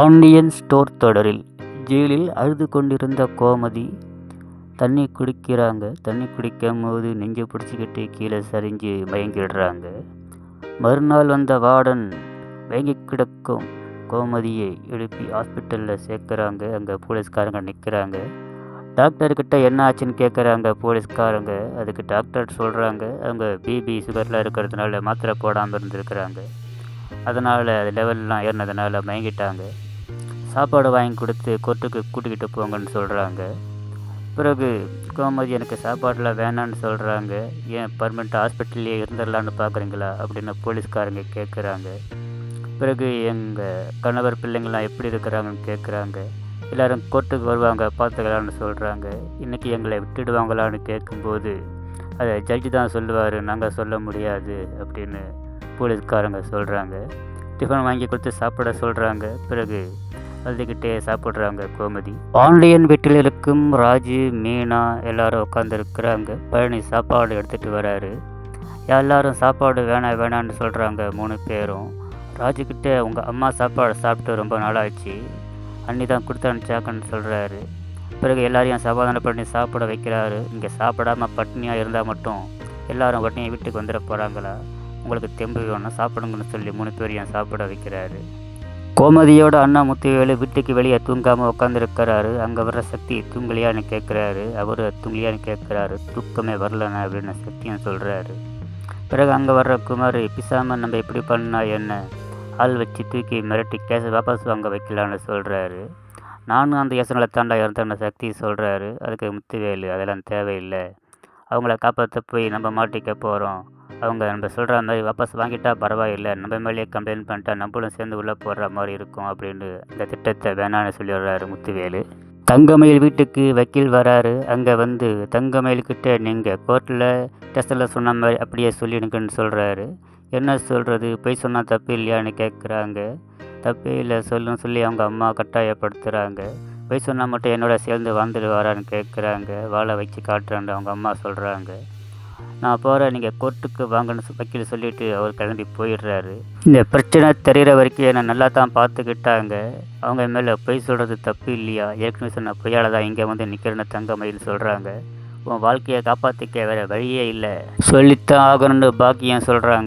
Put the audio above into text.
Pandian store தொடரில் ஜெயிலில் அழுது கொண்டிருந்த கோமதி தண்ணி குடிக்கிறாங்க. தண்ணி குடிக்கும் போது நெஞ்சு பிடிச்சிக்கிட்டு கீழே சரிஞ்சு மயங்கிடுறாங்க. மறுநாள் வந்த வார்டன் மயங்கி கிடக்கும். கோமதியை எழுப்பி ஹாஸ்பிட்டலில் சேர்க்குறாங்க. அங்கே போலீஸ்காரங்க நிற்கிறாங்க டாக்டர்கிட்ட என்ன ஆச்சுன்னு கேட்குறாங்க போலீஸ்காரங்க. அதுக்கு டாக்டர் சொல்கிறாங்க அவங்க பிபி சுகர்லாம் இருக்கிறதுனால மாத்திரை போடாமல் இருந்திருக்கிறாங்க. அதனால் அது லெவல்லாம் ஏறினதுனால மயங்கிட்டாங்க. சாப்பாடு வாங்கி கொடுத்து கோர்ட்டுக்கு கூட்டிக்கிட்டு போங்கன்னு சொல்கிறாங்க பிறகு கோமதி எனக்கு சாப்பாடெலாம் வேணான்னு சொல்கிறாங்க ஏன் பர்மனெண்ட் ஹாஸ்பிட்டல்லையே இருந்துடலான்னு பார்க்குறீங்களா அப்படின்னு போலீஸ்காரங்க கேட்குறாங்க பிறகு எங்கள் கணவர் பிள்ளைங்களாம் எப்படி இருக்கிறாங்கன்னு கேட்குறாங்க எல்லோரும் கோர்ட்டுக்கு வருவாங்க பார்த்துக்கலான்னு சொல்கிறாங்க இன்றைக்கி எங்களை விட்டுடுவாங்களான்னு கேட்கும்போது அதை ஜட்ஜி தான் சொல்லுவார் நாங்கள் சொல்ல முடியாது அப்படின்னு போலீஸ்காரங்க சொல்கிறாங்க டிஃபன் வாங்கி கொடுத்து சாப்பிட சொல்கிறாங்க பிறகு அழுதுகிட்டே சாப்பிட்றாங்க கோமதி. பாண்டியன் வீட்டில் இருக்கும் ராஜு மீனா எல்லாரும் உட்காந்துருக்குறாங்க பழனி சாப்பாடு எடுத்துகிட்டு வராரு. எல்லாரும் சாப்பாடு வேணாம் வேணான்னு சொல்கிறாங்க மூணு பேரும். ராஜுக்கிட்ட உங்கள் அம்மா சாப்பாடு சாப்பிட்டு ரொம்ப நாளாச்சு. அன்னி தான் கொடுத்து அனுப்பிச்சாக்கன்னு சொல்கிறாரு பிறகு எல்லாரையும் சமாதானம் பண்ணி சாப்பிட வைக்கிறாரு. இங்கே சாப்பிடாம பட்னியாக இருந்தால் மட்டும் எல்லாரும் உடனே வீட்டுக்கு வந்துட போகிறாங்களா உங்களுக்கு தெம்பு வேணும் சாப்பிடுங்கன்னு சொல்லி மூணு பேரையும் சாப்பிட வைக்கிறாரு. கோமதியோட அண்ணா முத்துவேலு வீட்டுக்கு வெளியே தூங்காமல் உட்காந்துருக்கிறாரு அங்கே வர்ற சக்தி தூங்கலையான்னு கேட்குறாரு அவர் தூங்கலையான்னு கேட்குறாரு தூக்கமே வரலண்ணா அப்படின்னு சக்தியும் சொல்கிறாரு பிறகு அங்கே வர்ற குமார் பிசாமல் நம்ம எப்படி பண்ணா என்ன? ஆள் வச்சு தூக்கி மிரட்டி கேஸை வாபஸ் வாங்க வைக்கலான்னு சொல்கிறாரு நானும் அந்த யோசனை தாண்டா இருந்தேன்னு சக்தி சொல்கிறாரு அதுக்கு முத்துவேலு அதெல்லாம் தேவையில்லை. அவங்கள காப்பாற்ற போய் நம்ம மாட்டிக்க போகிறோம் அவங்க நம்ம சொல்கிற மாதிரி வாபஸ் வாங்கிட்டா பரவாயில்லை நம்ம மேலேயே கம்ப்ளைண்ட் பண்ணிட்டா நம்மளும் சேர்ந்து உள்ளே போடுற மாதிரி இருக்கும் அப்படின்னு இந்த திட்டத்தை வேணான்னு சொல்லிடுறாரு முத்துவேலு. தங்கமயில் வீட்டுக்கு வக்கீல் வராரு. அங்கே வந்து தங்கமயில்கிட்ட நீங்கள் கோர்ட்டில் டெஸ்ட்டில் சொன்ன மாதிரி அப்படியே சொல்லிடுங்கன்னு சொல்கிறாரு என்ன சொல்கிறது பொய் சொன்னால் தப்பு இல்லையான்னு கேட்குறாங்க தப்பே இல்லை சொல்லுன்னு சொல்லி அவங்க அம்மா கட்டாயப்படுத்துகிறாங்க போய் சொன்னால் மட்டும் என்னோட சேர்ந்து வாழ்ந்துடுவாரான்னு கேட்குறாங்க வாழை வச்சு காட்டுறான்னு அவங்க அம்மா சொல்கிறாங்க நான் போகிறேன் நீங்கள் கோர்ட்டுக்கு வாங்கன்னு வக்கீல் சொல்லிட்டு அவர் கிளம்பி போயிடுறாரு. இந்த பிரச்சனை தெரிகிற வரைக்கும் என்னை நல்லா தான் பார்த்துக்கிட்டாங்க. அவங்க மேலே பொய் சொல்கிறது தப்பு இல்லையா? ஏற்கனவே சொன்ன பொய்யால் தான் இங்கே வந்து நிற்கிறேன்னு தங்கமயில் சொல்கிறாங்க உன் வாழ்க்கையை காப்பாற்றிக்க வேறு வழியே இல்லை. சொல்லித்தான் ஆகணும்னு பாக்கியம் சொல்கிறாங்க